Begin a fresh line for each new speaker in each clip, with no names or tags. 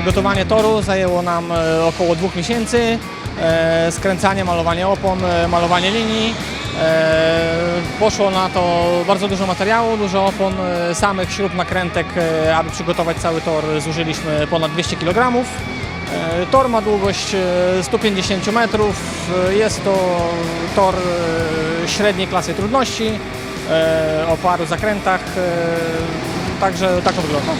Przygotowanie toru zajęło nam e, około dwóch miesięcy. E, Skręcanie, malowanie opon, e, malowanie linii. Poszło na to bardzo dużo materiału, dużo opon, samych śrub nakrętek, aby przygotować cały tor zużyliśmy ponad 200 kg. Tor ma długość e, 150 metrów. Jest to tor średniej klasy trudności o paru zakrętach. Także tak to wygląda.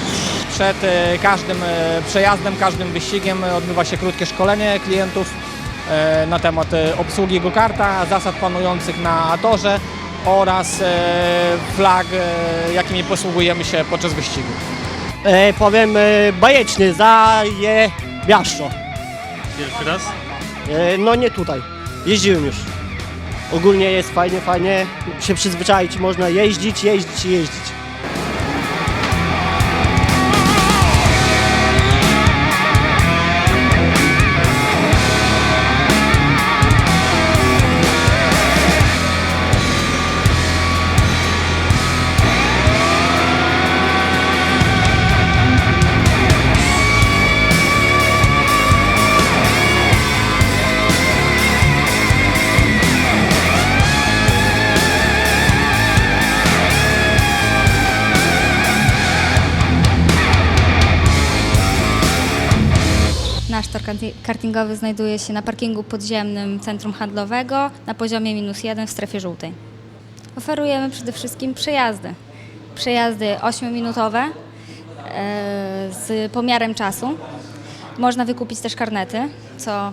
Przed e, każdym e, przejazdem, każdym wyścigiem odbywa się krótkie szkolenie klientów e, na temat obsługi go-karta, zasad panujących na torze oraz flag, jakimi posługujemy się podczas wyścigu.
E, powiem e, bajeczny, zaje miasto.
Pierwszy raz?
E, no nie tutaj, jeździłem już. Ogólnie jest fajnie, fajnie, się przyzwyczaić, można jeździć, jeździć i jeździć.
Kartingowy znajduje się na parkingu podziemnym Centrum Handlowego na poziomie minus jeden w strefie żółtej. Oferujemy przede wszystkim przejazdy. Przejazdy 8-minutowe e, z pomiarem czasu. Można wykupić też karnety, co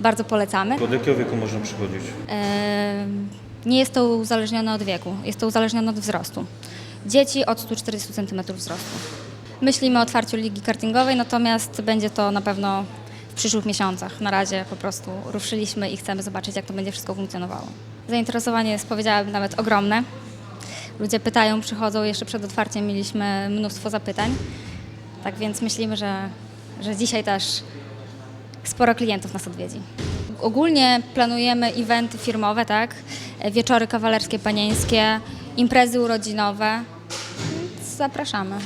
bardzo polecamy.
Od jakiego wieku można przychodzić?
E, Nie jest to uzależnione od wieku, jest to uzależnione od wzrostu. Dzieci od 140 cm wzrostu. Myślimy o otwarciu ligi kartingowej, natomiast będzie to na pewno w przyszłych miesiącach. Na razie po prostu ruszyliśmy i chcemy zobaczyć, jak to będzie wszystko funkcjonowało. Zainteresowanie jest, powiedziałabym, nawet ogromne. Ludzie pytają, przychodzą, jeszcze przed otwarciem mieliśmy mnóstwo zapytań. Tak więc myślimy, że, że dzisiaj też sporo klientów nas odwiedzi. Ogólnie planujemy eventy firmowe, tak? Wieczory kawalerskie, panieńskie, imprezy urodzinowe. Zapraszamy.